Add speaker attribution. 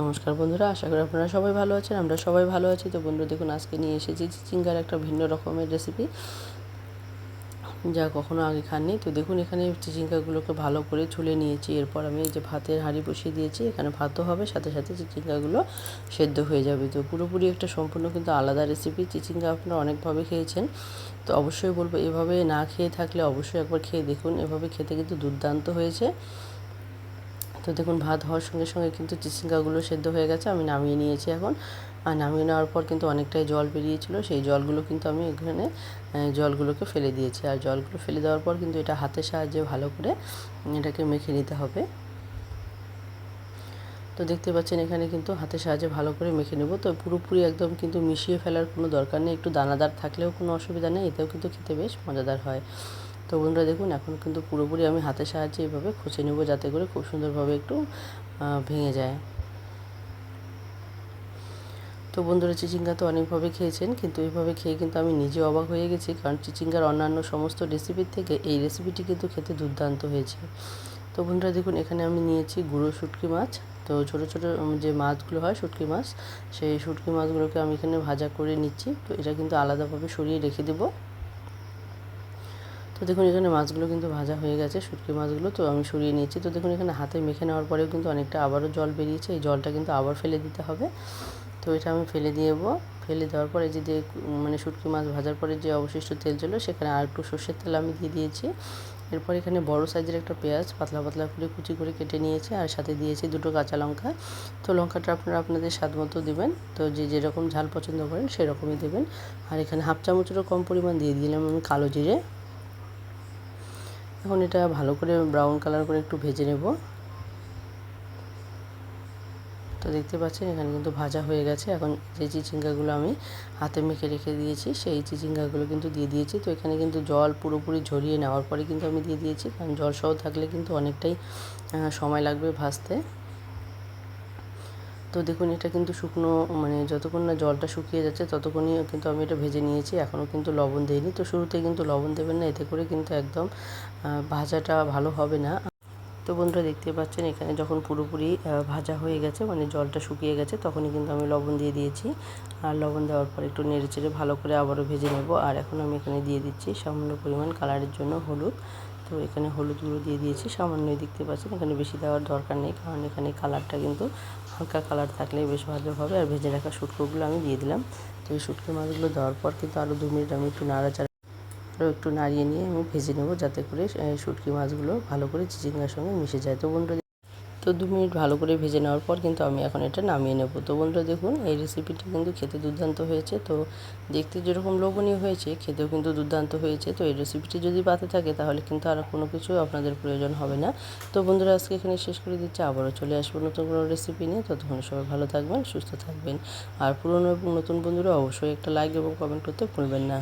Speaker 1: নমস্কার বন্ধুরা, আশা করি আপনারা সবাই ভালো আছেন, আমরা সবাই ভালো আছি। তো বন্ধুরা, দেখুন, আজকে নিয়ে এসেছি চিচিঙ্গার একটা ভিন্ন রকমের রেসিপি যা কখনো আগে খাননি। তো দেখুন, এখানে চিচিঙ্গাগুলোকে ভালো করে ছুলে নিয়েছি। এরপর আমি এই যে ভাতের হাঁড়ি বসিয়ে দিয়েছি, এখানে ভাতও হবে, সাথে সাথে চিচিঙ্গাগুলো সেদ্ধ হয়ে যাবে। তো পুরোপুরি একটা সম্পূর্ণ কিন্তু আলাদা রেসিপি চিচিঙ্গা আপনারা অনেকভাবে খেয়েছেন। তো অবশ্যই বলব, এভাবে না খেয়ে থাকলে অবশ্যই একবার খেয়ে দেখুন। এভাবে খেতে কিন্তু দুর্দান্ত হয়েছে। তো দেখুন, ভাত হওয়ার সঙ্গে সঙ্গে কিন্তু চিচিঙ্গাগুলো সেদ্ধ হয়ে গেছে, আমি নামিয়ে নিয়েছি এখন। আর নামিয়ে নেওয়ার পর কিন্তু অনেকটাই জল বেরিয়েছিল, সেই জলগুলো কিন্তু আমি এখানে জলগুলোকে ফেলে দিয়েছি। আর জলগুলো ফেলে দেওয়ার পর কিন্তু এটা হাতের সাহায্যে ভালো করে এটাকে মেখে নিতে হবে। তো দেখতে পাচ্ছেন, এখানে কিন্তু হাতের সাহায্যে ভালো করে মেখে নেব। তো পুরোপুরি একদম কিন্তু মিশিয়ে ফেলার কোনো দরকার নেই, একটু দানাদার থাকলেও কোনো অসুবিধা নেই, এতেও কিন্তু খেতে বেশ মজাদার হয়। তো বন্ধুরা দেখুন, এখন কিন্তু পুরোপুরি আমি হাতের সাহায্যে এভাবে খুঁচে নেব যাতে করে খুব সুন্দরভাবে একটু ভেঙে যায়। তো বন্ধুরা চিচিঙ্গা তো অনেকভাবে খেয়েছেন, কিন্তু এইভাবে খেয়ে কিন্তু আমি নিজে অবাক হয়ে গেছি, কারণ চিচিঙ্গার অন্যান্য সমস্ত রেসিপির থেকে এই রেসিপিটি কিন্তু খেতে দুর্দান্ত হয়েছে। তো বন্ধুরা দেখুন, এখানে আমি নিয়েছি গুঁড়ো শুটকি মাছ। তো ছোটো ছোটো যে মাছগুলো হয় শুটকি মাছ, সেই শুটকি মাছগুলোকে আমি এখানে ভাজা করে নিচ্ছি। তো এটা কিন্তু আলাদাভাবে সরিয়ে রেখে দেবো। তো দেখুন, এখানে মাছগুলো কিন্তু ভাজা হয়ে গেছে, শুটকি মাছগুলো। তো আমি সরিয়ে নিয়েছি। তো দেখুন, এখানে হাতে মেখে নেওয়ার পরেও কিন্তু অনেকটা আবারও জল বেরিয়েছে। এই জলটা কিন্তু আবার ফেলে দিতে হবে। তো এটা আমি ফেলে দিয়েবো ফেলে দেওয়ার পরে যে মানে শুটকি মাছ ভাজার পরে যে অবশিষ্ট তেল ছিল, সেখানে আর একটু সর্ষের তেল আমি দিয়ে দিয়েছি। এরপর এখানে বড় সাইজের একটা পেঁয়াজ পাতলা পাতলা করে কুচি করে কেটে নিয়েছি আর সাথে দিয়েছি দুটো কাঁচা লঙ্কা। তো লঙ্কাটা আপনারা আপনাদের স্বাদ মতো দেবেন। তো যে যেরকম ঝাল পছন্দ করেন, সেরকমই দেবেন। আর এখানে হাফ চামচেরও কম পরিমাণ দিয়ে দিলাম আমি কালো জিরে। এখন এটা ভালো করে ব্রাউন কালার করে একটু ভেজে নেব। তো দেখতে পাচ্ছেন, এখানে কিন্তু ভাজা হয়ে গেছে। এখন যে চিচিঙ্গাগুলো আমি হাতে মেখে রেখে দিয়েছি, সেই চিচিঙ্গাগুলো কিন্তু দিয়ে দিয়েছি। তো এখানে কিন্তু জল পুরোপুরি ঝরিয়ে নেওয়ার পরে কিন্তু আমি দিয়ে দিয়েছি, কারণ জল সহ থাকলে কিন্তু অনেকটাই সময় লাগবে ভাজতে। তো দেখুন, এটা কিন্তু শুকনো মানে যতক্ষণ না জলটা শুকিয়ে যাচ্ছে ততক্ষণই কিন্তু আমি এটা ভেজে নিয়েছি। এখনও কিন্তু লবণ দিইনি। তো শুরুতে কিন্তু লবণ দেবেন না, এতে করে কিন্তু একদম ভাজাটা ভালো হবে না। তো বন্ধুরা দেখতে পাচ্ছেন, এখানে যখন পুরোপুরি ভাজা হয়ে গেছে মানে জলটা শুকিয়ে গেছে, তখনই কিন্তু আমি লবণ দিয়ে দিয়েছি। আর লবণ দেওয়ার পর একটু নেড়ে চেড়ে ভালো করে আবারও ভেজে নেব। আর এখন আমি এখানে দিয়ে দিচ্ছি সামান্য পরিমাণ কালারের জন্য হলুদ। তো এখানে হলুদ গুঁড়ো দিয়ে দিয়েছি সামান্যই দেখতে পাচ্ছেন, এখানে বেশি দেওয়ার দরকার নেই, কারণ এখানে কালারটা কিন্তু হালকা কালার থাকলে বেশ ভালো হবে। আর ভেজে রাখা শুটকোগুলো আমি দিয়ে দিলাম। তো এই শুটকো মাছগুলো দেওয়ার পর কিন্তু আরও দু মিনিট আমি একটু নাড়াচাড়া, আরও একটু নাড়িয়ে নিয়ে আমি ভেজে নেব, যাতে করে শুটকি মাছগুলো ভালো করে চিচিঙ্গার সঙ্গে মিশে যায়। তো বন্ধুরা তো দু মিনিট ভালো করে ভেজে নেওয়ার পর কিন্তু আমি এখন এটা নামিয়ে নেব। তো বন্ধুরা দেখুন, এই রেসিপিটা কিন্তু খেতে দুর্দান্ত হয়েছে। তো দেখতে যেরকম লোভনীয় হয়েছে, খেতেও কিন্তু দুর্দান্ত হয়েছে। তো এই রেসিপিটি যদি পাতে থাকে তাহলে কিন্তু আর কোনো কিছু আপনাদের প্রয়োজন হবে না। তো বন্ধুরা আজকে এখানে শেষ করে দিচ্ছি। আবারও চলে আসব নতুন কোনো রেসিপি নিয়ে। ততক্ষণ সবাই ভালো থাকবেন, সুস্থ থাকবেন। আর পুরনো এবং নতুন বন্ধুরা অবশ্যই একটা লাইক এবং কমেন্ট করতে ভুলবেন না।